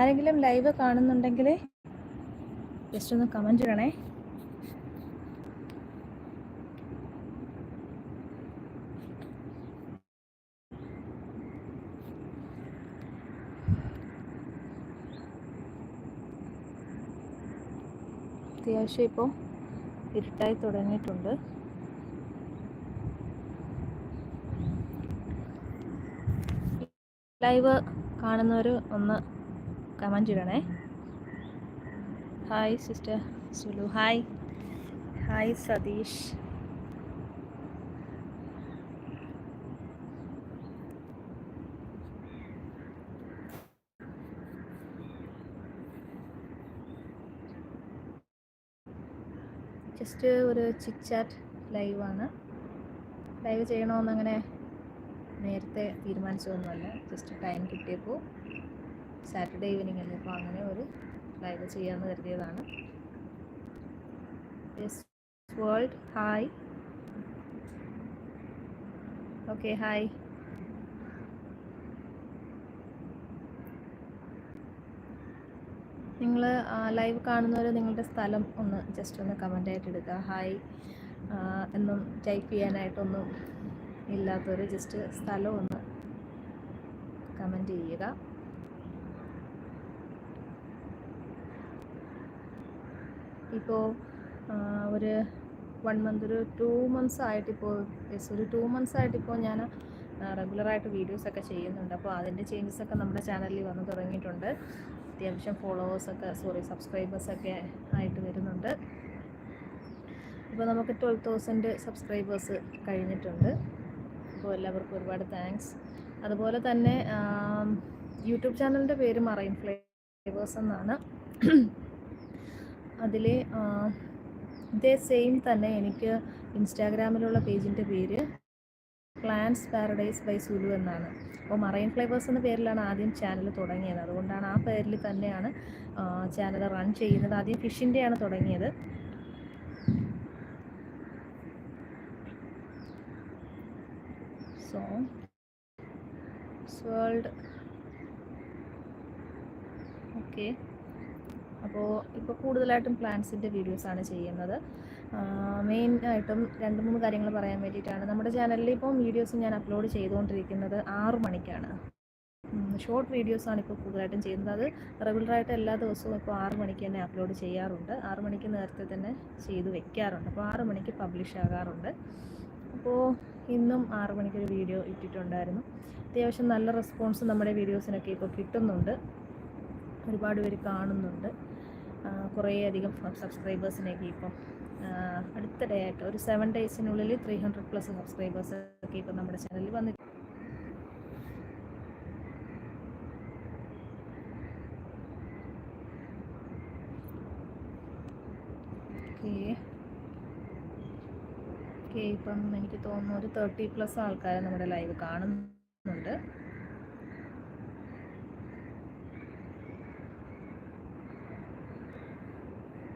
ആരെങ്കിലും ലൈവ് കാണുന്നുണ്ടെങ്കിൽ ജസ്റ്റ് ഒന്ന് കമന്റ് ഇടണേ. അത്യാവശ്യം ഇപ്പോൾ ഇരുട്ടായി തുടങ്ങിയിട്ടുണ്ട്. ലൈവ് കാണുന്നവർ ഒന്ന് കമന്റ് ഇടണേ hi sister Sulu hi. Hi Sathish. Just ഒരു ചിറ്റ് ചാറ്റ് ലൈവാണ് ലൈവ് ചെയ്യണമെന്നങ്ങനെ നേരത്തെ തീരുമാനിച്ചതൊന്നുമല്ല. ജസ്റ്റ് ടൈം കിട്ടിയപ്പോൾ. സാറ്റർഡേ ഈവനിങ് അല്ലേ? അപ്പോൾ അങ്ങനെ ഒരു ലൈവ് ചെയ്യാമെന്ന് കരുതിയതാണ്. വേൾഡ് ഹായ് ഓക്കെ ഹായ് നിങ്ങൾ ലൈവ് കാണുന്നവർ നിങ്ങളുടെ സ്ഥലം ഒന്ന് ജസ്റ്റ് ഒന്ന് കമന്റ് ആയിട്ട് എടുക്കുക. ഹായ് എന്നും ടൈപ്പ് ചെയ്യാനായിട്ടൊന്നും ഇല്ലാത്തവർ ജസ്റ്റ് സ്ഥലം ഒന്ന് കമന്റ് ചെയ്യുക. ഇപ്പോൾ ഒരു വൺ മന്ത് ഒരു ടു മന്ത്സ് ആയിട്ടിപ്പോൾ യെസ് ഒരു ടു മന്ത്സ് ആയിട്ടിപ്പോൾ ഞാൻ റെഗുലറായിട്ട് വീഡിയോസൊക്കെ ചെയ്യുന്നുണ്ട്. അപ്പോൾ അതിന്റെ ചേഞ്ചസ് ഒക്കെ നമ്മുടെ ചാനലിൽ വന്ന് തുടങ്ങിയിട്ടുണ്ട്. അത്യാവശ്യം ഫോളോവേഴ്സൊക്കെ സോറി സബ്സ്ക്രൈബേഴ്സൊക്കെ ആയിട്ട് വരുന്നുണ്ട്. ഇപ്പോൾ നമുക്ക് ട്വൽവ് തൗസൻഡ് സബ്സ്ക്രൈബേഴ്സ് കഴിഞ്ഞിട്ടുണ്ട്. അപ്പോൾ എല്ലാവർക്കും ഒരുപാട് താങ്ക്സ് അതുപോലെ തന്നെ യൂട്യൂബ് ചാനലിന്റെ പേര് മറൈൻ ഫ്ലേവേഴ്സ് എന്നാണ്. അതിൽ ഇതേ സെയിം തന്നെ എനിക്ക് ഇൻസ്റ്റാഗ്രാമിലുള്ള പേജിന്റെ പേര് പ്ലാൻസ് പാരഡൈസ് ബൈ സുലു എന്നാണ്. അപ്പോൾ മറൈൻ ഫ്ലേവേഴ്സ് എന്ന പേരിലാണ് ആദ്യം ചാനൽ തുടങ്ങിയത്. അതുകൊണ്ടാണ് ആ പേരിൽ തന്നെയാണ് ചാനൽ റൺ ചെയ്യുന്നത്. ആദ്യം ഫിഷിന്റെയാണ് തുടങ്ങിയത്. സോ വേൾഡ് ഓക്കെ അപ്പോൾ ഇപ്പോൾ കൂടുതലായിട്ടും പ്ലാന്റ്സിന്റെ വീഡിയോസാണ് ചെയ്യുന്നത്. മെയിൻ ആയിട്ടും രണ്ട് മൂന്ന് കാര്യങ്ങൾ പറയാൻ വേണ്ടിയിട്ടാണ്. നമ്മുടെ ചാനലിൽ ഇപ്പോൾ വീഡിയോസ് ഞാൻ അപ്ലോഡ് ചെയ്തുകൊണ്ടിരിക്കുന്നത് ആറു മണിക്കാണ്. ഷോർട്ട് വീഡിയോസാണ് ഇപ്പോൾ കൂടുതലായിട്ടും ചെയ്യുന്നത്. അത് റെഗുലറായിട്ട് എല്ലാ ദിവസവും ഇപ്പോൾ ആറ് മണിക്ക് തന്നെ അപ്ലോഡ് ചെയ്യാറുണ്ട്. ആറ് മണിക്ക് നേരത്തെ തന്നെ ചെയ്ത് വെക്കാറുണ്ട്. അപ്പോൾ ആറ് മണിക്ക് പബ്ലിഷ് ആകാറുണ്ട്. അപ്പോൾ ഇന്നും ആറ് മണിക്കൊരു വീഡിയോ ഇട്ടിട്ടുണ്ടായിരുന്നു. അത്യാവശ്യം നല്ല റെസ്പോൺസ് നമ്മുടെ വീഡിയോസിനൊക്കെ ഇപ്പോൾ കിട്ടുന്നുണ്ട്. ഒരുപാട് പേര് കാണുന്നുണ്ട്. കുറേയധികം സബ്സ്ക്രൈബേഴ്സിനെയൊക്കെ ഇപ്പം അടുത്തിടെയായിട്ട് ഒരു സെവൻ ഡേയ്സിനുള്ളിൽ ത്രീ ഹൺഡ്രഡ് പ്ലസ് സബ്സ്ക്രൈബേഴ്സ് ഒക്കെ ഇപ്പം നമ്മുടെ ചാനലിൽ വന്നിട്ടുണ്ട് ഇപ്പം എനിക്ക് തോന്നുന്നു ഒരു തേർട്ടി പ്ലസ് ആൾക്കാരെ നമ്മുടെ ലൈവ് കാണുന്നുണ്ട്.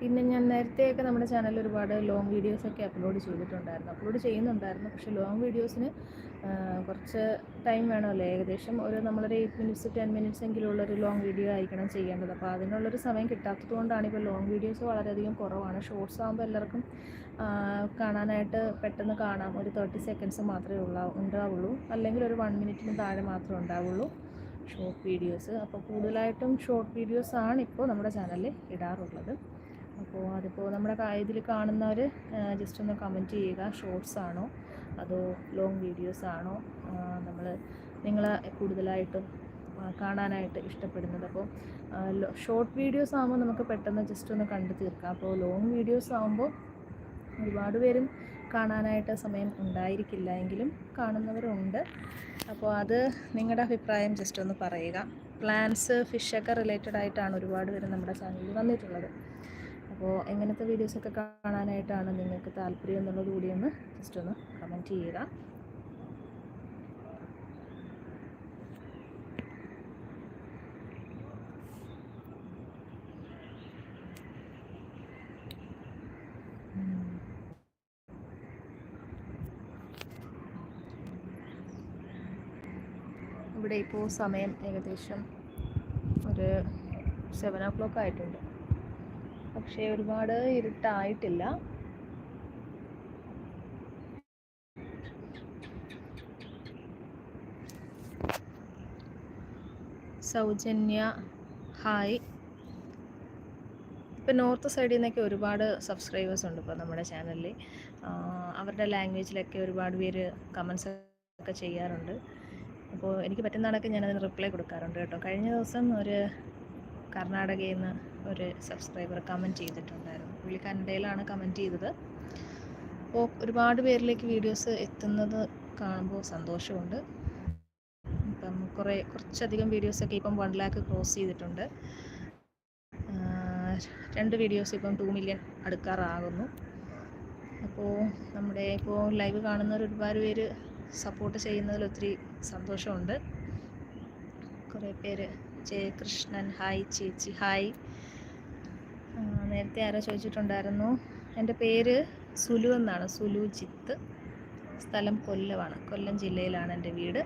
പിന്നെ ഞാൻ നേരത്തെയൊക്കെ നമ്മുടെ ചാനലിൽ ഒരുപാട് ലോങ് വീഡിയോസൊക്കെ അപ്ലോഡ് ചെയ്തിട്ടുണ്ടായിരുന്നു. അപ്ലോഡ് ചെയ്യുന്നുണ്ടായിരുന്നു. പക്ഷേ ലോങ് വീഡിയോസിന് കുറച്ച് ടൈം വേണമല്ലോ. ഏകദേശം ഒരു നമ്മളൊരു എയ്റ്റ് മിനിറ്റ്സ് ടെൻ മിനിറ്റ്സ് എങ്കിലും ഉള്ളൊരു ലോങ് വീഡിയോ ആയിരിക്കണം ചെയ്യേണ്ടത്. അപ്പോൾ അതിനുള്ളൊരു സമയം കിട്ടാത്തത് കൊണ്ടാണ് ഇപ്പോൾ ലോങ് വീഡിയോസ് വളരെയധികം കുറവാണ്. ഷോർട്സ് ആകുമ്പോൾ എല്ലാവർക്കും കാണാനായിട്ട് പെട്ടെന്ന് കാണാം. ഒരു തേർട്ടി സെക്കൻഡ്സ് മാത്രമേ ഉള്ള ഉണ്ടാവുള്ളൂ. അല്ലെങ്കിൽ ഒരു വൺ മിനിറ്റിന് താഴെ മാത്രമേ ഉണ്ടാവുള്ളൂ ഷോർട്ട് വീഡിയോസ് അപ്പോൾ കൂടുതലായിട്ടും ഷോർട്ട് വീഡിയോസാണ് ഇപ്പോൾ നമ്മുടെ ചാനലിൽ ഇടാറുള്ളത്. അപ്പോൾ അതിപ്പോൾ നമ്മുടെ ഇതിൽ കാണുന്നവർ ജസ്റ്റ് ഒന്ന് കമന്റ് ചെയ്യുക. ഷോർട്സ് ആണോ? അതോ ലോങ് വീഡിയോസ് ആണോ? നമ്മൾ നിങ്ങൾ കൂടുതലായിട്ടും കാണാനായിട്ട് ഇഷ്ടപ്പെടുന്നത്. അപ്പോൾ ഷോർട്ട് വീഡിയോസ് ആകുമ്പോൾ നമുക്ക് പെട്ടെന്ന് ജസ്റ്റ് ഒന്ന് കണ്ടു തീർക്കാം. അപ്പോൾ ലോങ് വീഡിയോസ് ആകുമ്പോൾ ഒരുപാട് പേരും കാണാനായിട്ട് സമയം ഉണ്ടായിരിക്കില്ല എങ്കിലും കാണുന്നവരുണ്ട്. അപ്പോൾ അത് നിങ്ങളുടെ അഭിപ്രായം ജസ്റ്റ് ഒന്ന് പറയുക. പ്ലാൻസ് ഫിഷൊക്കെ റിലേറ്റഡ് ആയിട്ടാണ് ഒരുപാട് പേര് നമ്മുടെ ചാനലിൽ വന്നിട്ടുള്ളത്. അപ്പോൾ എങ്ങനത്തെ വീഡിയോസൊക്കെ കാണാനായിട്ടാണ് നിങ്ങൾക്ക് താല്പര്യം എന്നുള്ളത് കൂടി ഒന്ന് ജസ്റ്റ് ഒന്ന് കമന്റ് ചെയ്യുക. ഇവിടെ ഇപ്പോൾ സമയം ഏകദേശം ഒരു സെവൻ ഓ ക്ലോക്ക് ആയിട്ടുണ്ട്. പക്ഷേ ഒരുപാട് ഇരുട്ടായിട്ടില്ല. സൗജന്യ ഹായ്. ഇപ്പം നോർത്ത് സൈഡിൽ നിന്നൊക്കെ ഒരുപാട് സബ്സ്ക്രൈബേഴ്സ് ഉണ്ട് ഇപ്പോൾ നമ്മുടെ ചാനലിൽ. അവരുടെ ലാംഗ്വേജിലൊക്കെ ഒരുപാട് പേര് കമൻസ് ഒക്കെ ചെയ്യാറുണ്ട്. അപ്പോൾ എനിക്ക് പറ്റുന്ന ഞാനതിന് റിപ്ലൈ കൊടുക്കാറുണ്ട് കേട്ടോ. കഴിഞ്ഞ ദിവസം ഒരു കർണാടകയിൽ നിന്ന് ഒരു സബ്സ്ക്രൈബർ കമന്റ് ചെയ്തിട്ടുണ്ടായിരുന്നു. പുള്ളി കന്നഡയിലാണ് കമന്റ് ചെയ്തത്. അപ്പോൾ ഒരുപാട് പേരിലേക്ക് വീഡിയോസ് എത്തുന്നത് കാണുമ്പോൾ സന്തോഷമുണ്ട്. ഇപ്പം കുറേ കുറച്ചധികം വീഡിയോസൊക്കെ ഇപ്പം വൺ ലാക്ക് ക്രോസ് ചെയ്തിട്ടുണ്ട്. രണ്ട് വീഡിയോസ് ഇപ്പം ടു മില്യൺ അടുക്കാറാകുന്നു. അപ്പോൾ നമ്മുടെ ഇപ്പോൾ ലൈവ് കാണുന്നവർ ഒരുപാട് പേര് സപ്പോർട്ട് ചെയ്യുന്നതിൽ ഒത്തിരി സന്തോഷമുണ്ട്. കുറേ പേര് ജയകൃഷ്ണൻ ഹായ് ചേച്ചി ഹായ് നേരത്തെ ആരോ ചോദിച്ചിട്ടുണ്ടായിരുന്നു. എന്റെ പേര് സുലു എന്നാണ്. സുലു ജിത്ത്. സ്ഥലം കൊല്ലമാണ് കൊല്ലം ജില്ലയിലാണ് എന്റെ വീട്.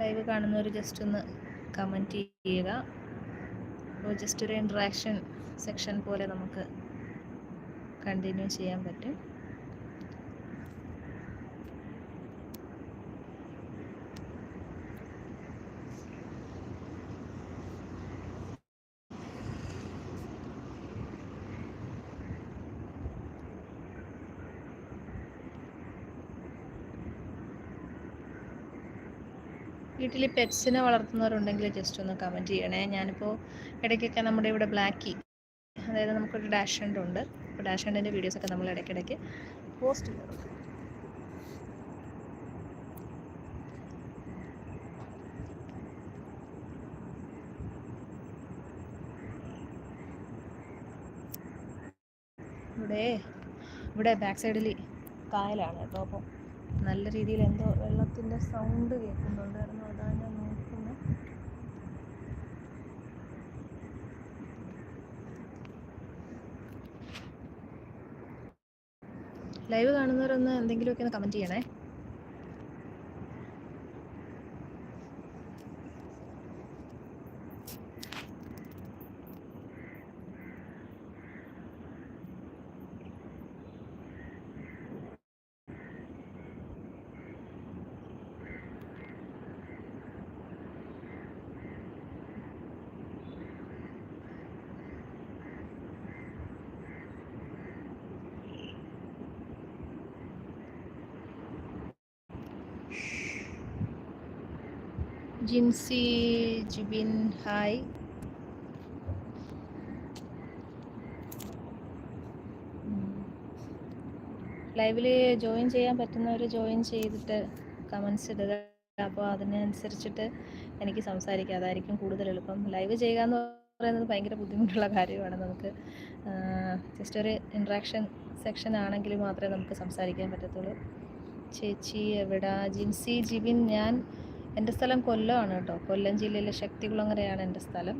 ലൈവ് കാണുന്നവർ ജസ്റ്റ് ഒന്ന് കമന്റ് ചെയ്യുക. അപ്പോൾ ജസ്റ്റ് ഒരു ഇൻട്രാക്ഷൻ സെക്ഷൻ പോലെ നമുക്ക് കണ്ടിന്യൂ ചെയ്യാൻ പറ്റും. വീട്ടിൽ പെറ്റ്സിനെ വളർത്തുന്നവരുണ്ടെങ്കിൽ ജസ്റ്റ് ഒന്ന് കമന്റ് ചെയ്യണേ. ഞാനിപ്പോൾ ഇടയ്ക്കൊക്കെ നമ്മുടെ ഇവിടെ ബ്ലാക്കി അതായത് നമുക്കൊരു ഡാഷ് ഹണ്ട് ഉണ്ട്. അപ്പോൾ ഡാഷ് ഹണ്ടിന്റെ വീഡിയോസൊക്കെ നമ്മൾ ഇടയ്ക്കിടയ്ക്ക് പോസ്റ്റ് ചെയ്യാറുണ്ട് ഇവിടെ ബാക്ക് സൈഡിൽ കായലാണ് കേട്ടോ. അപ്പോൾ നല്ല രീതിയിൽ എന്തോ വെള്ളത്തിന്റെ സൗണ്ട് കേൾക്കുന്നുണ്ടായിരുന്നു അതാണ് ഞാൻ നോക്കുന്നത് ലൈവ് കാണുന്നവരൊന്ന് എന്തെങ്കിലുമൊക്കെ ഒന്ന് കമന്റ് ചെയ്യണേ. ജിൻസി ജിബിൻ ഹായ് ലൈവിൽ ജോയിൻ ചെയ്യാൻ പറ്റുന്നവർ ജോയിൻ ചെയ്തിട്ട് കമൻസ് ഇടുക. അപ്പോൾ അതിനനുസരിച്ചിട്ട് എനിക്ക് സംസാരിക്കാം. അതായിരിക്കും കൂടുതൽ എളുപ്പം. ലൈവ് ചെയ്യുക എന്ന് പറയുന്നത് ഭയങ്കര ബുദ്ധിമുട്ടുള്ള കാര്യമാണ് നമുക്ക്. ജസ്റ്റ് ഒരു ഇൻട്രാക്ഷൻ സെക്ഷൻ ആണെങ്കിൽ മാത്രമേ നമുക്ക് സംസാരിക്കാൻ പറ്റത്തുള്ളൂ. ചേച്ചി എവിടാ? ജിൻസി ജിബിൻ ഞാൻ എന്റെ സ്ഥലം കൊല്ലമാണ് കേട്ടോ. കൊല്ലം ജില്ലയിലെ ശക്തികുളങ്ങരയാണ് എന്റെ സ്ഥലം.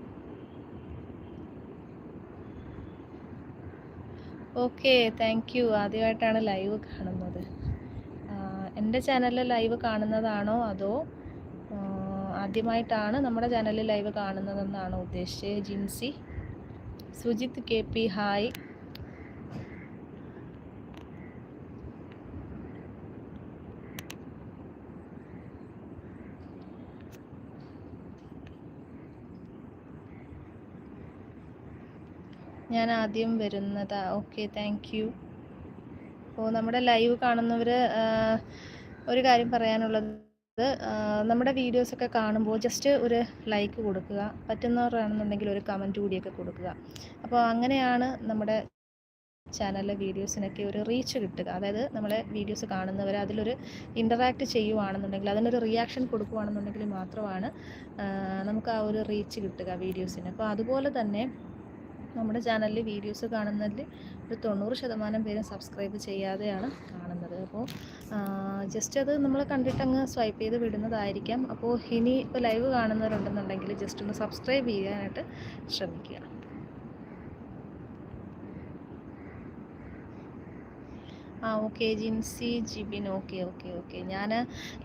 ഓക്കെ താങ്ക് യു ആദ്യമായിട്ടാണ് ലൈവ് കാണുന്നത്. എന്റെ ചാനലിൽ ലൈവ് കാണുന്നതാണോ അതോ ആദ്യമായിട്ടാണ് നമ്മുടെ ചാനലിൽ ലൈവ് കാണുന്നതെന്നാണോ ഉദ്ദേശിച്ചത്? Jincy Sujith K P hi. ഞാൻ ആദ്യം വരുന്നതാ. ഓക്കെ താങ്ക് യു അപ്പോൾ നമ്മുടെ ലൈവ് കാണുന്നവർ ഒരു കാര്യം പറയാനുള്ളത് നമ്മുടെ വീഡിയോസൊക്കെ കാണുമ്പോൾ ജസ്റ്റ് ഒരു ലൈക്ക് കൊടുക്കുക പറ്റുന്നവരാണെന്നുണ്ടെങ്കിൽ ഒരു കമന്റ് കൂടിയൊക്കെ കൊടുക്കുക. അപ്പോൾ അങ്ങനെയാണ് നമ്മുടെ ചാനലിലെ വീഡിയോസിനൊക്കെ ഒരു റീച്ച് കിട്ടുക. അതായത് നമ്മളെ വീഡിയോസ് കാണുന്നവർ അതിലൊരു ഇന്ററാക്ട് ചെയ്യുവാണെന്നുണ്ടെങ്കിൽ അതിനൊരു റിയാക്ഷൻ കൊടുക്കുകയാണെന്നുണ്ടെങ്കിൽ മാത്രമാണ് നമുക്ക് ആ ഒരു റീച്ച് കിട്ടുക വീഡിയോസിന് അപ്പോൾ അതുപോലെ തന്നെ നമ്മുടെ ചാനലിൽ വീഡിയോസ് കാണുന്നതിൽ ഒരു തൊണ്ണൂറ് ശതമാനം പേരും സബ്സ്ക്രൈബ് ചെയ്യാതെയാണ് കാണുന്നത്. അപ്പോൾ ജസ്റ്റ് അത് നമ്മൾ കണ്ടിട്ടങ്ങ് സ്വൈപ്പ് ചെയ്ത് വിടുന്നതായിരിക്കാം. അപ്പോൾ ഇനി ലൈവ് കാണുന്നവരുണ്ടെന്നുണ്ടെങ്കിൽ ജസ്റ്റ് ഒന്ന് സബ്സ്ക്രൈബ് ചെയ്യാനായിട്ട് ശ്രമിക്കുക. ആ okay Jincy Jibin okay okay okay. ഞാൻ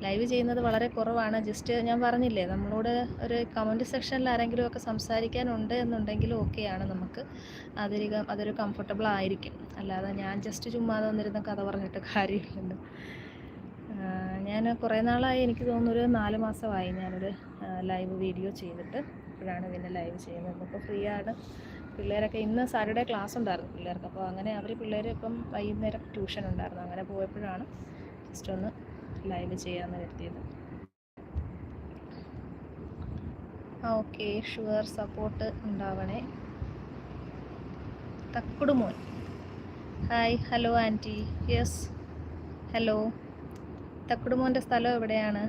ലൈവ് ചെയ്യുന്നത് വളരെ കുറവാണ്. ജസ്റ്റ് ഞാൻ പറഞ്ഞില്ലേ നമ്മളോട് ഒരു കമന്റ് സെക്ഷനിൽ ആരെങ്കിലും ഒക്കെ സംസാരിക്കാനുണ്ട് എന്നുണ്ടെങ്കിൽ ഓക്കെയാണ് നമുക്ക്. അതൊരു അതൊരു കംഫർട്ടബിൾ ആയിരിക്കും. അല്ലാതെ ഞാൻ ജസ്റ്റ് ചുമ്മാതെ വന്നിരുന്ന കഥ പറഞ്ഞിട്ട് കാര്യമില്ലല്ലോ. ഞാൻ കുറേ നാളായി എനിക്ക് തോന്നുന്നു ഒരു നാല് മാസമായി ഞാനൊരു ലൈവ് വീഡിയോ ചെയ്തിട്ട് ഇപ്പോഴാണ് പിന്നെ ലൈവ് ചെയ്യുന്നത്. നമുക്ക് ഫ്രീ ആണ്. പിള്ളേരൊക്കെ ഇന്ന് സാറ്റർഡേ ക്ലാസ് ഉണ്ടായിരുന്നു പിള്ളേർക്ക്. അപ്പോൾ അങ്ങനെ അവർ പിള്ളേർ ഇപ്പം വൈകുന്നേരം ട്യൂഷൻ ഉണ്ടായിരുന്നു. അങ്ങനെ പോയപ്പോഴാണ് ജസ്റ്റ് ഒന്ന് ലൈവ് ചെയ്യാമെന്ന് കരുതിയത്. ആ okay sure support ഉണ്ടാവണേ. Thakkudumon hi hello aunty yes hello തക്കുടുമോന്റെ സ്ഥലം എവിടെയാണ്?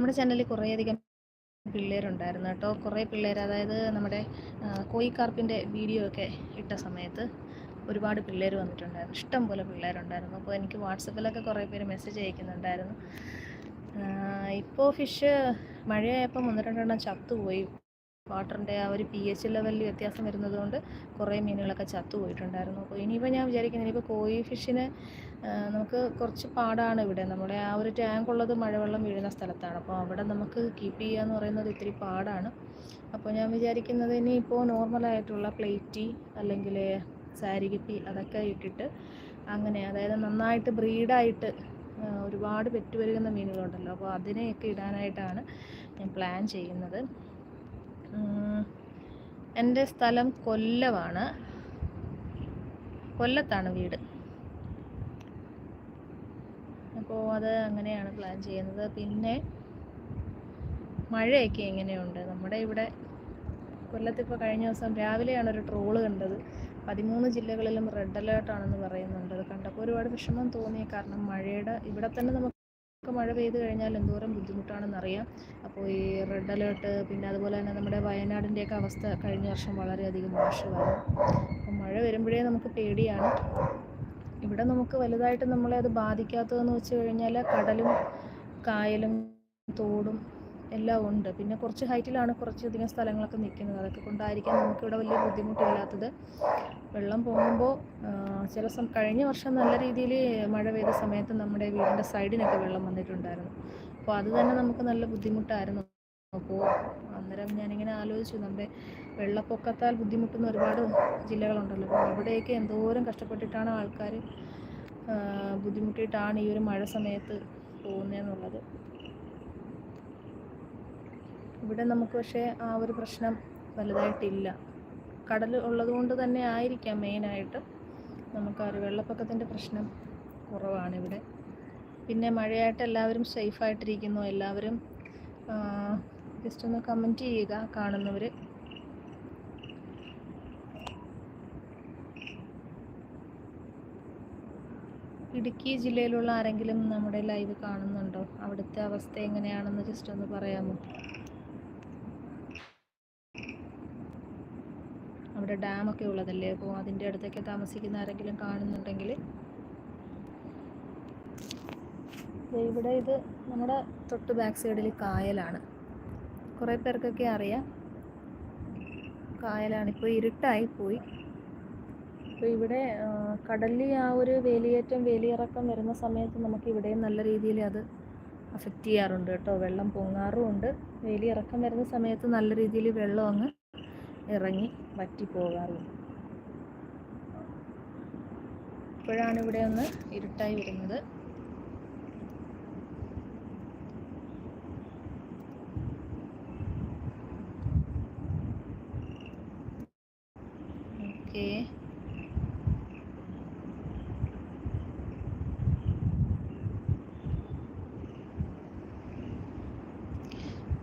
നമ്മുടെ ചാനലിൽ കുറേയധികം പിള്ളേരുണ്ടായിരുന്നു കേട്ടോ. കുറേ പിള്ളേർ അതായത് നമ്മുടെ കോയിക്കാർപ്പിന്റെ വീഡിയോ ഒക്കെ ഇട്ട സമയത്ത് ഒരുപാട് പിള്ളേർ വന്നിട്ടുണ്ടായിരുന്നു. ഇഷ്ടം പോലെ പിള്ളേരുണ്ടായിരുന്നു. അപ്പോൾ എനിക്ക് വാട്സപ്പിലൊക്കെ കുറേ പേര് മെസ്സേജ് അയക്കുന്നുണ്ടായിരുന്നു. ഇപ്പോൾ ഫിഷ് മഴയായപ്പോൾ ഒന്ന് രണ്ടെണ്ണം ചത്തുപോയി. വാട്ടറിന്റെ ആ ഒരു പി എച്ച് ലെവലിൽ വ്യത്യാസം വരുന്നതുകൊണ്ട് കുറേ മീനുകളൊക്കെ ചത്തുപോയിട്ടുണ്ടായിരുന്നു അപ്പോൾ ഇനിയിപ്പോൾ ഞാൻ വിചാരിക്കുന്നത് ഇനിയിപ്പോൾ കോഴി ഫിഷിന് നമുക്ക് കുറച്ച് പാടാണ് ഇവിടെ. നമ്മുടെ ആ ഒരു ടാങ്ക് ഉള്ളത് മഴവെള്ളം വീഴുന്ന സ്ഥലത്താണ്. അപ്പോൾ അവിടെ നമുക്ക് കീപ്പ് ചെയ്യുക എന്ന് പറയുന്നത് ഇത്തിരി പാടാണ്. അപ്പോൾ ഞാൻ വിചാരിക്കുന്നത് ഇനിയിപ്പോൾ നോർമലായിട്ടുള്ള പ്ലേറ്റി അല്ലെങ്കിൽ സാരികിപ്പി അതൊക്കെ ഇട്ടിട്ട് അങ്ങനെ അതായത് നന്നായിട്ട് ബ്രീഡായിട്ട് ഒരുപാട് പെറ്റുവരുന്ന മീനുകളുണ്ടല്ലോ. അപ്പോൾ അതിനെയൊക്കെ ഇടാനായിട്ടാണ് ഞാൻ പ്ലാൻ ചെയ്യുന്നത്. എന്റെ സ്ഥലം കൊല്ലമാണ് കൊല്ലത്താണ് വീട്. അപ്പോൾ അത് അങ്ങനെയാണ് പ്ലാൻ ചെയ്യുന്നത്. പിന്നെ മഴയൊക്കെ എങ്ങനെയുണ്ട്? നമ്മുടെ ഇവിടെ കൊല്ലത്തിപ്പോൾ കഴിഞ്ഞ ദിവസം രാവിലെയാണ് ഒരു ട്രോൾ കണ്ടത്. പതിമൂന്ന് ജില്ലകളിലും റെഡ് അലേർട്ടാണെന്ന് പറയുന്നുണ്ട്. അത് കണ്ടപ്പോൾ ഒരുപാട് വിഷമം തോന്നി കാരണം മഴയുടെ ഇവിടെ തന്നെ നമുക്ക് മഴ പെയ്ത് കഴിഞ്ഞാൽ എന്തോരം ബുദ്ധിമുട്ടാണെന്നറിയാം. അപ്പോൾ ഈ റെഡ് അലേർട്ട് പിന്നെ അതുപോലെ തന്നെ നമ്മുടെ വയനാടിന്റെയൊക്കെ അവസ്ഥ കഴിഞ്ഞ വർഷം വളരെയധികം മോശമായിരുന്നു. അപ്പോൾ മഴ വരുമ്പോഴേ നമുക്ക് പേടിയാണ്. ഇവിടെ നമുക്ക് വലുതായിട്ട് നമ്മളെ അത് ബാധിക്കാത്തതെന്ന് വെച്ച് കഴിഞ്ഞാൽ കടലും കായലും തോടും എല്ലാം ഉണ്ട്. പിന്നെ കുറച്ച് ഹൈറ്റിലാണ് കുറച്ചധികം സ്ഥലങ്ങളൊക്കെ നിൽക്കുന്നത്. അതൊക്കെ കൊണ്ടായിരിക്കാം നമുക്കിവിടെ വലിയ ബുദ്ധിമുട്ടില്ലാത്തത്. വെള്ളം പൊങ്ങുമ്പോൾ ചില സം കഴിഞ്ഞ വർഷം നല്ല രീതിയിൽ മഴ പെയ്ത സമയത്ത് നമ്മുടെ വീടിന്റെ സൈഡിനൊക്കെ വെള്ളം വന്നിട്ടുണ്ടായിരുന്നു. അപ്പോൾ അത് തന്നെ നമുക്ക് നല്ല ബുദ്ധിമുട്ടായിരുന്നു. അപ്പോൾ അന്നേരം ഞാനിങ്ങനെ ആലോചിച്ചു നമ്മുടെ വെള്ളപ്പൊക്കത്താൽ ബുദ്ധിമുട്ടുന്ന ഒരുപാട് ജില്ലകളുണ്ടല്ലോ. അപ്പോൾ അവിടെയൊക്കെ എന്തോരം കഷ്ടപ്പെട്ടിട്ടാണ് ആൾക്കാർ ബുദ്ധിമുട്ടിയിട്ടാണ് ഈ ഒരു മഴ സമയത്ത് പോകുന്നതെന്നുള്ളത്. ഇവിടെ നമുക്ക് പക്ഷേ ആ ഒരു പ്രശ്നം വലുതായിട്ടില്ല. കടൽ ഉള്ളതുകൊണ്ട് തന്നെ ആയിരിക്കാം മെയിനായിട്ട് നമുക്ക് ആ ഒരു വെള്ളപ്പൊക്കത്തിന്റെ പ്രശ്നം കുറവാണ് ഇവിടെ. പിന്നെ മഴയായിട്ട് എല്ലാവരും സേഫായിട്ടിരിക്കുന്നു എല്ലാവരും ജസ്റ്റ് ഒന്ന് കമന്റ് ചെയ്യുക കാണുന്നവർ ഇടുക്കി ജില്ലയിലുള്ള ആരെങ്കിലും നമ്മുടെ ലൈവ് കാണുന്നുണ്ടോ? അവിടുത്തെ അവസ്ഥ എങ്ങനെയാണെന്ന് ജസ്റ്റ് ഒന്ന് പറയാമോ? അവിടെ ഡാമൊക്കെ ഉള്ളതല്ലേ? അപ്പോൾ അതിന്റെ അടുത്തൊക്കെ താമസിക്കുന്ന ആരെങ്കിലും കാണുന്നുണ്ടെങ്കിൽ. ഇവിടെ ഇത് നമ്മുടെ തൊട്ട് ബാക്ക് സൈഡിൽ കായലാണ്. കുറേ പേർക്കൊക്കെ അറിയാം. കായലാണ് ഇപ്പോൾ ഇരുട്ടായി പോയി. അപ്പോൾ ഇവിടെ കടലിൽ ആ ഒരു വേലിയേറ്റം വേലിയിറക്കം വരുന്ന സമയത്ത് നമുക്ക് ഇവിടെയും നല്ല രീതിയിൽ അത് അഫക്റ്റ് ചെയ്യാറുണ്ട് കേട്ടോ. വെള്ളം പൊങ്ങാറുമുണ്ട് വേലിയിറക്കം വരുന്ന സമയത്ത് നല്ല രീതിയിൽ വെള്ളം അങ്ങ് ഇറങ്ങി വറ്റി പോകാറുണ്ട് ഇപ്പോഴാണ് ഇവിടെ ഒന്ന് ഇരുട്ടായി വരുന്നത്.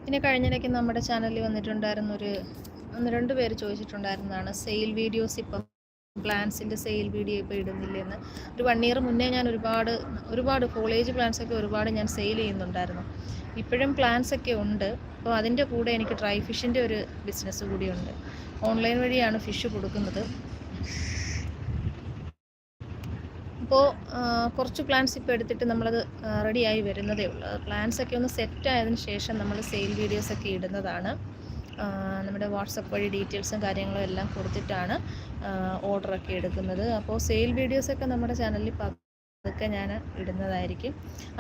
പിന്നെ കഴിഞ്ഞിടയ്ക്ക് നമ്മുടെ ചാനലിൽ വന്നിട്ടുണ്ടായിരുന്ന ഒരു ഒന്ന് രണ്ട് പേര് ചോദിച്ചിട്ടുണ്ടായിരുന്നതാണ് സെയിൽ വീഡിയോസ് ഇപ്പം പ്ലാൻസിന്റെ സെയിൽ വീഡിയോ ഇപ്പോൾ ഇടുന്നില്ലെന്ന്. ഒരു വൺ ഇയർ മുന്നേ ഞാൻ ഒരുപാട് ഒരുപാട് കോളേജ് പ്ലാൻസ് ഒക്കെ ഒരുപാട് ഞാൻ സെയിൽ ചെയ്യുന്നുണ്ടായിരുന്നു. ഇപ്പോഴും പ്ലാൻസ് ഒക്കെ ഉണ്ട്. അപ്പോൾ അതിന്റെ കൂടെ എനിക്ക് ഡ്രൈ ഫിഷിന്റെ ഒരു ബിസിനസ് കൂടിയുണ്ട്. ഓൺലൈൻ വഴിയാണ് ഫിഷ് കൊടുക്കുന്നത്. അപ്പോൾ കുറച്ച് പ്ലാൻസ് ഇപ്പോൾ എടുത്തിട്ട് നമ്മളത് റെഡിയായി വരുന്നതേ ഉള്ളൂ. പ്ലാൻസ് ഒക്കെ ഒന്ന് സെറ്റ് ആയതിനു ശേഷം നമ്മൾ സെയിൽ വീഡിയോസ് ഒക്കെ ഇടുന്നതാണ്. നമ്മുടെ വാട്സപ്പ് വഴി ഡീറ്റെയിൽസും കാര്യങ്ങളും എല്ലാം കൊടുത്തിട്ടാണ് ഓർഡറൊക്കെ എടുക്കുന്നത്. അപ്പോൾ സെയിൽ വീഡിയോസൊക്കെ നമ്മുടെ ചാനലിൽ അതൊക്കെ ഞാൻ ഇടുന്നതായിരിക്കും.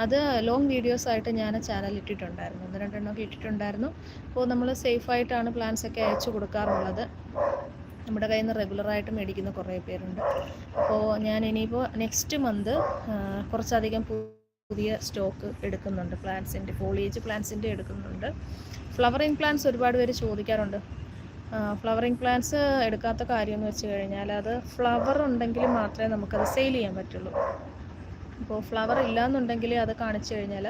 അത് ലോങ് വീഡിയോസായിട്ട് ഞാൻ ചാനൽ ഇട്ടിട്ടുണ്ടായിരുന്നു ഒന്ന് രണ്ടെണ്ണമൊക്കെ ഇട്ടിട്ടുണ്ടായിരുന്നു. അപ്പോൾ നമ്മൾ സേഫായിട്ടാണ് പ്ലാൻസൊക്കെ അയച്ചു കൊടുക്കാറുള്ളത്. നമ്മുടെ കയ്യിൽ നിന്ന് റെഗുലറായിട്ട് മേടിക്കുന്ന കുറേ പേരുണ്ട്. അപ്പോൾ ഞാൻ ഇനിയിപ്പോൾ നെക്സ്റ്റ് മന്ത് കുറച്ചധികം പുതിയ സ്റ്റോക്ക് എടുക്കുന്നുണ്ട്. പ്ലാൻസിന്റെ ഫോളിയേജ് പ്ലാൻസിന്റെ എടുക്കുന്നുണ്ട്. ഫ്ലവറിങ് പ്ലാന്റ്സ് ഒരുപാട് പേര് ചോദിക്കാറുണ്ട്. ഫ്ലവറിങ് പ്ലാന്റ്സ് എടുക്കാത്ത കാര്യം എന്ന് വെച്ച് കഴിഞ്ഞാൽ അത് ഫ്ലവർ ഉണ്ടെങ്കിൽ മാത്രമേ നമുക്കത് സെയിൽ ചെയ്യാൻ പറ്റുള്ളൂ. അപ്പോൾ ഫ്ലവർ ഇല്ലയെന്നുണ്ടെങ്കിൽ അത് കാണിച്ചു കഴിഞ്ഞാൽ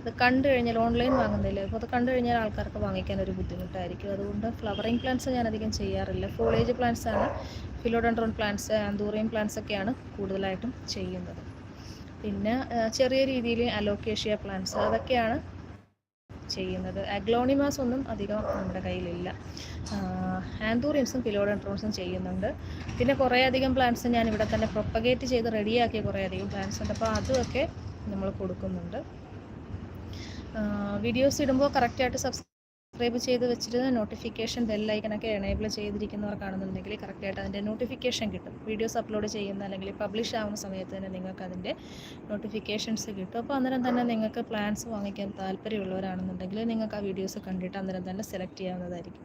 അത് കണ്ടു കഴിഞ്ഞാൽ ഓൺലൈൻ വാങ്ങുന്നില്ല അപ്പോൾ അത് കണ്ടു കഴിഞ്ഞാൽ ആൾക്കാർക്ക് വാങ്ങിക്കാൻ ഒരു ബുദ്ധിമുട്ടായിരിക്കും. അതുകൊണ്ട് ഫ്ലവറിങ് പ്ലാന്റ്സ് ഞാൻ അധികം ചെയ്യാറില്ല. ഫോളേജ് പ്ലാന്റ്സ് ആണ് ഫിലോഡൻഡ്രോൺ പ്ലാന്റ്സ് ആന്തൂറിയം പ്ലാന്റ്സ് ഒക്കെയാണ് കൂടുതലായിട്ടും ചെയ്യുന്നത്. പിന്നെ ചെറിയ രീതിയിൽ അലോക്കേഷ്യ പ്ലാന്റ്സ് അതൊക്കെയാണ് ചെയ്യുന്നത്. അഗ്ലോണിമാസ് ഒന്നും അധികം നമ്മുടെ കയ്യിലില്ല. ആന്തൂറിയംസും ഫിലോഡൻട്രോൺസും ചെയ്യുന്നുണ്ട്. പിന്നെ കുറേ അധികം പ്ലാന്റ്സ് ഞാൻ ഇവിടെ തന്നെ പ്രൊപ്പഗേറ്റ് ചെയ്ത് റെഡിയാക്കിയ കുറേ അധികം പ്ലാന്റ്സ് ഉണ്ട്. അപ്പോൾ അതുമൊക്കെ നമ്മൾ കൊടുക്കുന്നുണ്ട്. വീഡിയോസ് ഇടുമ്പോൾ കറക്റ്റായിട്ട് സബ്സ് സബ്സ്ക്രൈബ് ചെയ്ത് വെച്ചിട്ട് നോട്ടിഫിക്കേഷൻ ബെല്ലൈക്കനൊക്കെ എനേബിൾ ചെയ്തിരിക്കുന്നവർക്കാണെന്നുണ്ടെങ്കിൽ കറക്റ്റായിട്ട് അതിന്റെ നോട്ടിഫിക്കേഷൻ കിട്ടും. വീഡിയോസ് അപ്ലോഡ് ചെയ്യുന്ന അല്ലെങ്കിൽ പബ്ലിഷ് ആവുന്ന സമയത്ത് തന്നെ നിങ്ങൾക്ക് അതിന്റെ നോട്ടിഫിക്കേഷൻസ് കിട്ടും. അപ്പോൾ അന്നേരം തന്നെ നിങ്ങൾക്ക് പ്ലാൻസ് വാങ്ങിക്കാൻ താല്പര്യമുള്ളവരാണെന്നുണ്ടെങ്കിൽ നിങ്ങൾക്ക് ആ വീഡിയോസ് കണ്ടിട്ട് അന്നേരം തന്നെ സെലക്ട് ചെയ്യാവുന്നതായിരിക്കും.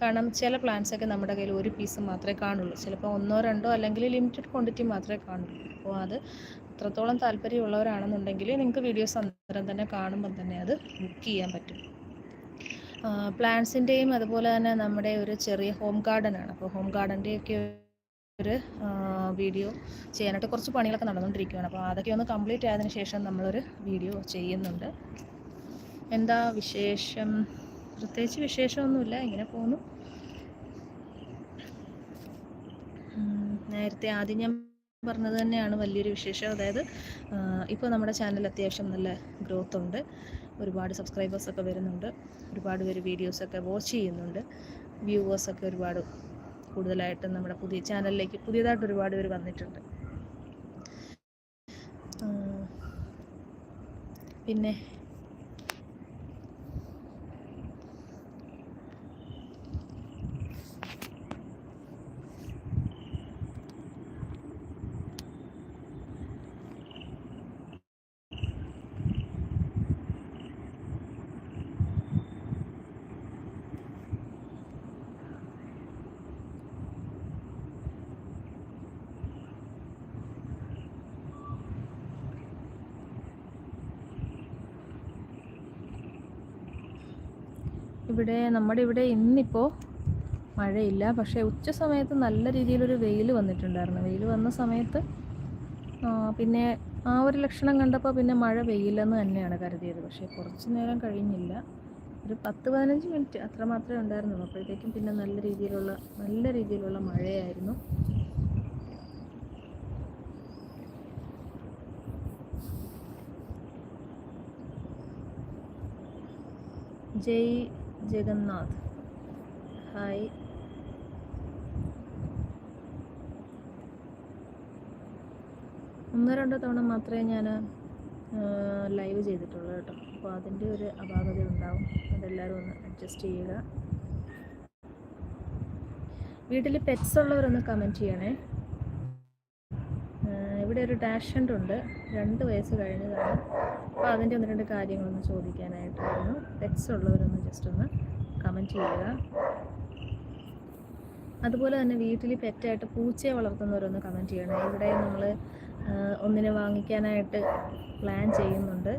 കാരണം ചില പ്ലാൻസൊക്കെ നമ്മുടെ കയ്യിൽ ഒരു പീസ് മാത്രമേ കാണുള്ളൂ. ചിലപ്പോൾ ഒന്നോ രണ്ടോ അല്ലെങ്കിൽ ലിമിറ്റഡ് ക്വാണ്ടിറ്റി മാത്രമേ കാണുള്ളൂ. അപ്പോൾ അത് അത്രത്തോളം താല്പര്യമുള്ളവരാണെന്നുണ്ടെങ്കിൽ നിങ്ങൾക്ക് വീഡിയോസ് അന്നേരം തന്നെ കാണുമ്പോൾ തന്നെ അത് ബുക്ക് ചെയ്യാൻ പറ്റും. പ്ലാന്റ്സിന്റെയും അതുപോലെ തന്നെ നമ്മുടെ ഒരു ചെറിയ ഹോം ഗാർഡനാണ്. അപ്പോൾ ഹോം ഗാർഡന്റെയൊക്കെ ഒരു വീഡിയോ ചെയ്യാനായിട്ട് കുറച്ച് പണികളൊക്കെ നടന്നുകൊണ്ടിരിക്കുകയാണ് അപ്പോൾ അതൊക്കെ ഒന്ന് കംപ്ലീറ്റ് ആയതിന് ശേഷം നമ്മളൊരു വീഡിയോ ചെയ്യുന്നുണ്ട്. എന്താ വിശേഷം? പ്രത്യേകിച്ച് വിശേഷമൊന്നുമില്ല. ഇങ്ങനെ പോകുന്നു നേരത്തെ ആദ്യം ഞാൻ പറഞ്ഞത് തന്നെയാണ് വലിയൊരു വിശേഷം. അതായത് ഇപ്പോൾ നമ്മുടെ ചാനൽ അത്യാവശ്യം നല്ല ഗ്രോത്ത് ഉണ്ട്. ഒരുപാട് സബ്സ്ക്രൈബേഴ്സൊക്കെ വരുന്നുണ്ട്. ഒരുപാട് പേര് വീഡിയോസൊക്കെ വാച്ച് ചെയ്യുന്നുണ്ട്. വ്യൂവേഴ്സൊക്കെ ഒരുപാട് കൂടുതലായിട്ട് നമ്മുടെ പുതിയ ചാനലിലേക്ക് പുതിയതായിട്ട് ഒരുപാട് പേര് വന്നിട്ടുണ്ട്. പിന്നെ ഇവിടെ നമ്മുടെ ഇവിടെ ഇന്നിപ്പോൾ മഴയില്ല. പക്ഷേ ഉച്ച സമയത്ത് നല്ല രീതിയിലൊരു വെയിൽ വന്നിട്ടുണ്ടായിരുന്നു. വെയിൽ വന്ന സമയത്ത് പിന്നെ ആ ഒരു ലക്ഷണം കണ്ടപ്പോൾ പിന്നെ മഴ പെയ്യില്ലെന്ന് തന്നെയാണ് കരുതിയത്. പക്ഷേ കുറച്ച് നേരം കഴിഞ്ഞില്ല. ഒരു പത്ത് പതിനഞ്ച് മിനിറ്റ് അത്ര മാത്രമേ ഉണ്ടായിരുന്നുള്ളൂ. അപ്പോഴത്തേക്കും പിന്നെ നല്ല രീതിയിലുള്ള നല്ല രീതിയിലുള്ള മഴയായിരുന്നു. ജയ് ജഗന്നാഥ്. ഹായ്. ഒന്നോ രണ്ടോ തവണ മാത്രമേ ഞാൻ ലൈവ് ചെയ്തിട്ടുള്ളൂ കേട്ടോ. അപ്പോൾ അതിന്റെ ഒരു അപാകത ഉണ്ടാവും. അതെല്ലാവരും ഒന്ന് അഡ്ജസ്റ്റ് ചെയ്യുക. വീട്ടിൽ പെറ്റ്സ് ഉള്ളവരൊന്ന് കമന്റ് ചെയ്യണേ. ഇവിടെ ഒരു ഡാഷന്റ് ഉണ്ട്. രണ്ട് വയസ്സ് കഴിഞ്ഞതാണ്. അപ്പോൾ അതിന്റെ ഒന്ന് രണ്ട് കാര്യങ്ങളൊന്ന് ചോദിക്കാനായിട്ടായിരുന്നു. പെറ്റ്സ് ഉള്ളവരൊന്ന് ജസ്റ്റ് ഒന്ന് കമന്റ് ചെയ്യുക. അതുപോലെ തന്നെ വീട്ടിൽ പെറ്റായിട്ട് പൂച്ചയെ വളർത്തുന്നവരൊന്ന് കമന്റ് ചെയ്യണം. ഇവിടെ നമ്മൾ ഒന്നിനെ വാങ്ങിക്കാനായിട്ട് പ്ലാൻ ചെയ്യുന്നുണ്ട്.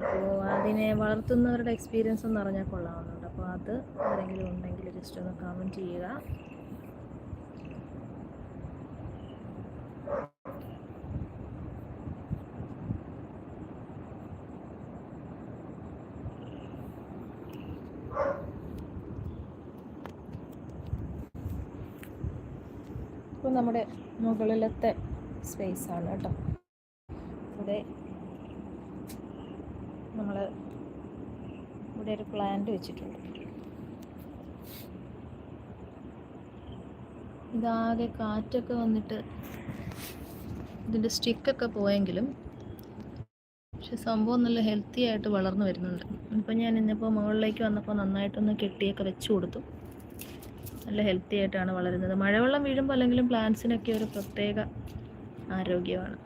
അപ്പോൾ അതിനെ വളർത്തുന്നവരുടെ എക്സ്പീരിയൻസ് ഒന്ന് അറിഞ്ഞാൽ കൊള്ളാവുന്നുണ്ട്. അപ്പോൾ അത് ആരെങ്കിലും ഉണ്ടെങ്കിൽ ജസ്റ്റ് ഒന്ന് കമന്റ് ചെയ്യുക ഇപ്പോൾ നമ്മുടെ മുകളിലത്തെ സ്പേസ് ആണ് കേട്ടോ. ഇവിടെ നമ്മൾ ഇവിടെ ഒരു പ്ലാന്റ് വെച്ചിട്ടുണ്ട്. ഇതാകെ കാറ്റൊക്കെ വന്നിട്ട് ഇതിന്റെ സ്റ്റിക്കൊക്കെ പോയെങ്കിലും പക്ഷെ സംഭവം നല്ല ഹെൽത്തി ആയിട്ട് വളർന്നു വരുന്നുണ്ട്. ഇപ്പം ഞാൻ ഇന്നിപ്പോൾ മുകളിലേക്ക് വന്നപ്പോൾ നന്നായിട്ടൊന്ന് കെട്ടിയൊക്കെ വെച്ച് കൊടുത്തു. നല്ല ഹെൽത്തി ആയിട്ടാണ് വളരുന്നത്. മഴവെള്ളം വീഴുമ്പോൾ അല്ലെങ്കിലും പ്ലാന്റ്സിനൊക്കെ ഒരു പ്രത്യേക ആരോഗ്യമാണ്.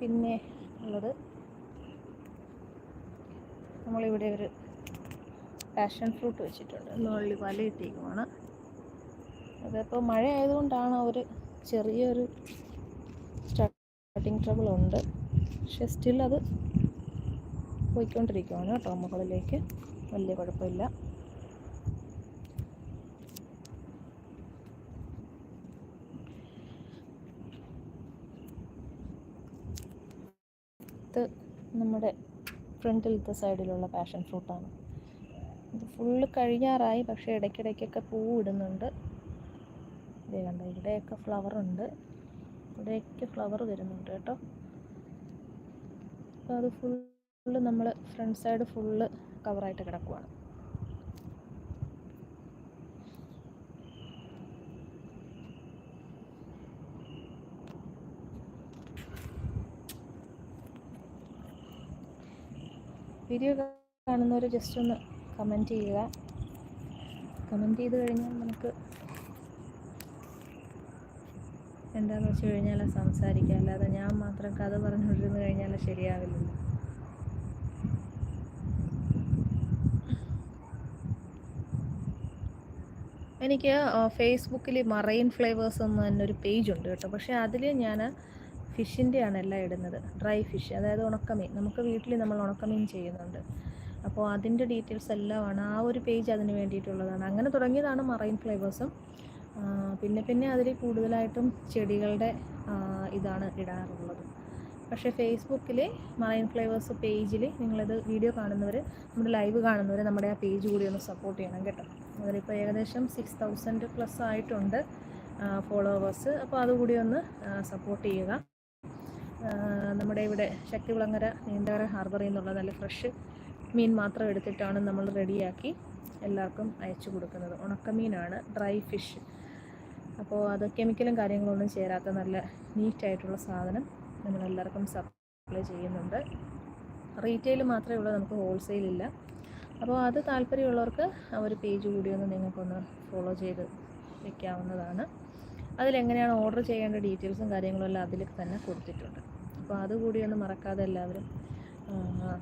പിന്നെ ഉള്ളത് നമ്മളിവിടെ ഒരു പാഷൻ ഫ്രൂട്ട് വെച്ചിട്ടുണ്ട്. നുള്ളി വല ഇട്ടേക്കുമാണ് അതിപ്പോൾ മഴ ആയതുകൊണ്ടാണ് ഒരു ചെറിയൊരു സ്റ്റാർട്ടിങ് ട്രബിൾ ഉണ്ട്. പക്ഷെ സ്റ്റിൽ അത് പോയിക്കൊണ്ടിരിക്കുവാണ് കേട്ടോ മുകളിലേക്ക്. വലിയ കുഴപ്പമില്ല. ഇത് നമ്മുടെ ഫ്രണ്ടിലത്തെ സൈഡിലുള്ള പാഷൻ ഫ്രൂട്ടാണ് ഇത് ഫുള്ള് കഴിയാറായി പക്ഷേ ഇടയ്ക്കിടയ്ക്കൊക്കെ പൂവ് ഇടുന്നുണ്ട്. ഇത് കണ്ടോ ഇവിടെയൊക്കെ ഫ്ലവർ ഉണ്ട്. ഇവിടെയൊക്കെ ഫ്ലവർ വരുന്നുണ്ട് കേട്ടോ. അപ്പോൾ അത് ഫുള്ള് നമ്മൾ ഫ്രണ്ട് സൈഡ് ഫുള്ള് കവറായിട്ട് കിടക്കുവാണ്. വീഡിയോ കാണുന്നവർ ജസ്റ്റ് ഒന്ന് കമന്റ് ചെയ്യുക. കമന്റ് ചെയ്ത് കഴിഞ്ഞാൽ നമുക്ക് എന്താണെന്ന് വെച്ച് കഴിഞ്ഞാൽ സംസാരിക്കാം. അല്ലാതെ ഞാൻ മാത്രം കഥ പറഞ്ഞുകൊണ്ടിരുന്ന് കഴിഞ്ഞാൽ ശരിയാവില്ലല്ലോ. എനിക്ക് ഫേസ്ബുക്കിൽ മറൈൻ ഫ്ലേവേഴ്സ് എന്ന് തന്നെ ഒരു പേജ് ഉണ്ട് കേട്ടോ. പക്ഷേ അതിൽ ഞാൻ ഫിഷിന്റെയാണ് എല്ലാം ഇടുന്നത്. ഡ്രൈ ഫിഷ് അതായത് ഉണക്കമീൻ. നമുക്ക് വീട്ടിൽ നമ്മൾ ഉണക്കമീൻ ചെയ്യുന്നുണ്ട്. അപ്പോൾ അതിന്റെ ഡീറ്റെയിൽസ് എല്ലാമാണ്. ആ ഒരു പേജ് അതിന് വേണ്ടിയിട്ടുള്ളതാണ്. അങ്ങനെ തുടങ്ങിയതാണ് മറൈൻ ഫ്ലേവേഴ്സും. പിന്നെ പിന്നെ അതിൽ കൂടുതലായിട്ടും ചെടികളുടെ ഇതാണ് ഇടാറുള്ളത്. പക്ഷേ ഫേസ്ബുക്കിൽ മറൈൻ ഫ്ലേവേഴ്സ് പേജിൽ നിങ്ങളിത് വീഡിയോ കാണുന്നവർ നമ്മുടെ ലൈവ് കാണുന്നവർ നമ്മുടെ ആ പേജ് കൂടി ഒന്ന് സപ്പോർട്ട് ചെയ്യണം കേട്ടോ. അതിലിപ്പോൾ ഏകദേശം സിക്സ് തൗസൻഡ് പ്ലസ് ആയിട്ടുണ്ട് ഫോളോവേഴ്സ് അപ്പോൾ അതുകൂടി ഒന്ന് സപ്പോർട്ട് ചെയ്യുക. നമ്മുടെ ഇവിടെ ശക്തികുളങ്ങര നീന്തകര ഹാർബറിൽ നിന്നുള്ള നല്ല ഫ്രഷ് മീൻ മാത്രം എടുത്തിട്ടാണ് നമ്മൾ റെഡിയാക്കി എല്ലാവർക്കും അയച്ചു കൊടുക്കുന്നത്. ഉണക്കമീനാണ് ഡ്രൈ ഫിഷ് അപ്പോൾ അത് കെമിക്കലും കാര്യങ്ങളൊന്നും ചേരാത്ത നല്ല നീറ്റായിട്ടുള്ള സാധനം നമ്മളെല്ലാവർക്കും സപ്ലൈ ചെയ്യുന്നുണ്ട്. റീറ്റെയിൽ മാത്രമേ ഉള്ളൂ നമുക്ക് ഹോൾസെയിൽ ഇല്ല. അപ്പോൾ അത് താല്പര്യമുള്ളവർക്ക് ആ ഒരു പേജ് കൂടി ഒന്ന് നിങ്ങൾക്കൊന്ന് ഫോളോ ചെയ്ത് വെക്കാവുന്നതാണ്. അതിലെങ്ങനെയാണ് ഓർഡർ ചെയ്യേണ്ട ഡീറ്റെയിൽസും കാര്യങ്ങളും എല്ലാം അതിൽ തന്നെ കൊടുത്തിട്ടുണ്ട്. അപ്പോൾ അതുകൂടി ഒന്ന് മറക്കാതെ എല്ലാവരും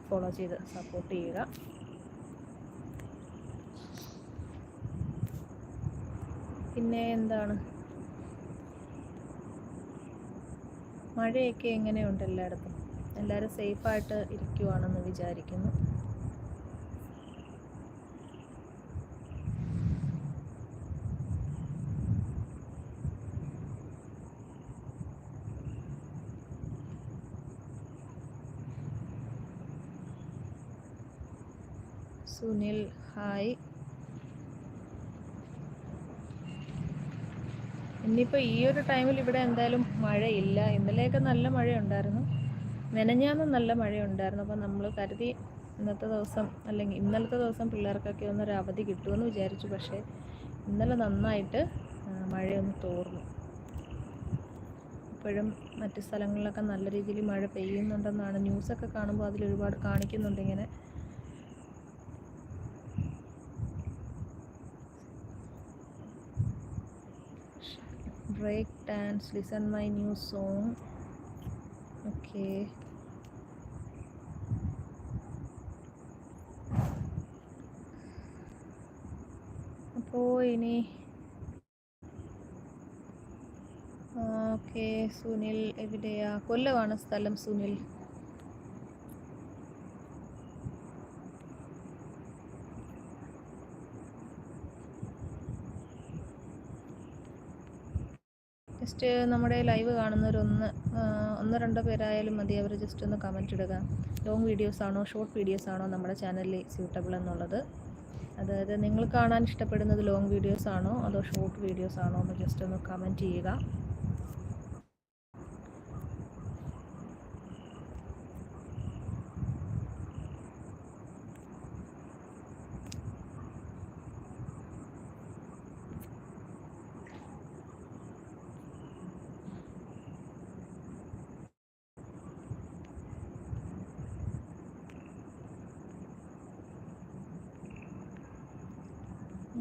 ഫോളോ ചെയ്ത് സപ്പോർട്ട് ചെയ്യുക. പിന്നെ എന്താണ്? മഴയൊക്കെ എങ്ങനെയുണ്ട് എല്ലായിടത്തും? എല്ലാവരും സേഫായിട്ട് ഇരിക്കുവാണെന്ന് വിചാരിക്കുന്നു. സുനിൽ ഹായ്. ഇനിയിപ്പോൾ ഈ ഒരു ടൈമിൽ ഇവിടെ എന്തായാലും മഴയില്ല. ഇന്നലെയൊക്കെ നല്ല മഴയുണ്ടായിരുന്നു. നനഞ്ഞാന്ന് നല്ല മഴയുണ്ടായിരുന്നു. അപ്പോൾ നമ്മൾ കരുതി ഇന്നത്തെ ദിവസം അല്ലെങ്കിൽ ഇന്നലത്തെ ദിവസം പിള്ളേർക്കൊക്കെ ഒന്നൊരു അവധി കിട്ടുമെന്ന് വിചാരിച്ചു. പക്ഷേ ഇന്നലെ നന്നായിട്ട് മഴയൊന്ന് തോർന്നു. ഇപ്പോഴും മറ്റു സ്ഥലങ്ങളിലൊക്കെ നല്ല രീതിയിൽ മഴ പെയ്യുന്നുണ്ടെന്നാണ് ന്യൂസൊക്കെ കാണുമ്പോൾ അതിൽ ഒരുപാട് കാണിക്കുന്നുണ്ട് ഇങ്ങനെ. Break dance listen my new song okay അപ്പോൾ ഇനി ഓക്കെ സുനിൽ എവിടെയാ കൊല്ലമാണ് സ്ഥലം സുനിൽ ജസ്റ്റ് നമ്മുടെ ലൈവ് കാണുന്നവരൊന്ന് ഒന്ന് രണ്ടോ പേരായാലും മതി. അവർ ജസ്റ്റ് ഒന്ന് കമന്റ് ഇടുക. ലോങ് വീഡിയോസ് ആണോ ഷോർട്ട് വീഡിയോസ് ആണോ നമ്മുടെ ചാനലിൽ സ്യൂട്ടബിൾ എന്നുള്ളത്. അതായത് നിങ്ങൾ കാണാൻ ഇഷ്ടപ്പെടുന്നത് ലോങ് വീഡിയോസ് ആണോ അതോ ഷോർട്ട് വീഡിയോസ് ആണോ എന്ന് ജസ്റ്റ് ഒന്ന് കമന്റ് ചെയ്യുക.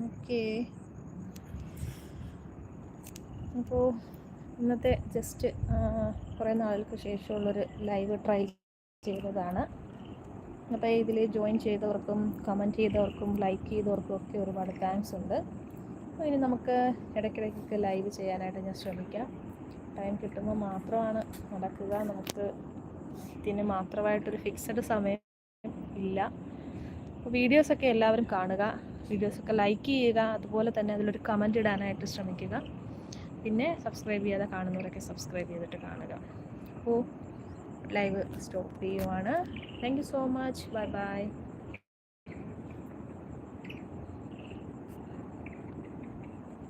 ഓക്കെ. അപ്പോൾ ഇന്നത്തെ ജസ്റ്റ് കുറേ നാളുകൾക്ക് ശേഷമുള്ളൊരു ലൈവ് ട്രൈ ചെയ്തതാണ്. അപ്പോൾ ഇതിൽ ജോയിൻ ചെയ്തവർക്കും കമന്റ് ചെയ്തവർക്കും ലൈക്ക് ചെയ്തവർക്കും ഒക്കെ ഒരുപാട് താങ്ക്സ് ഉണ്ട്. അപ്പോൾ ഇനി നമുക്ക് ഇടയ്ക്കിടയ്ക്കൊക്കെ ലൈവ് ചെയ്യാനായിട്ട് ഞാൻ ശ്രമിക്കാം. ടൈം കിട്ടുമ്പോൾ മാത്രമാണ് നടക്കുക. നമുക്ക് ഇതിന് മാത്രമായിട്ടൊരു ഫിക്സഡ് സമയം ഇല്ല. വീഡിയോസൊക്കെ എല്ലാവരും കാണുക. വീഡിയോസൊക്കെ ലൈക്ക് ചെയ്യുക അതുപോലെ തന്നെ അതിലൊരു കമന്റ് ഇടാനായിട്ട് ശ്രമിക്കുക. പിന്നെ സബ്സ്ക്രൈബ് ചെയ്യാതെ കാണുന്നവരൊക്കെ സബ്സ്ക്രൈബ് ചെയ്തിട്ട് കാണുക. അപ്പോൾ ലൈവ് സ്റ്റോപ്പ് ചെയ്യുവാണ്. Thank you so much bye bye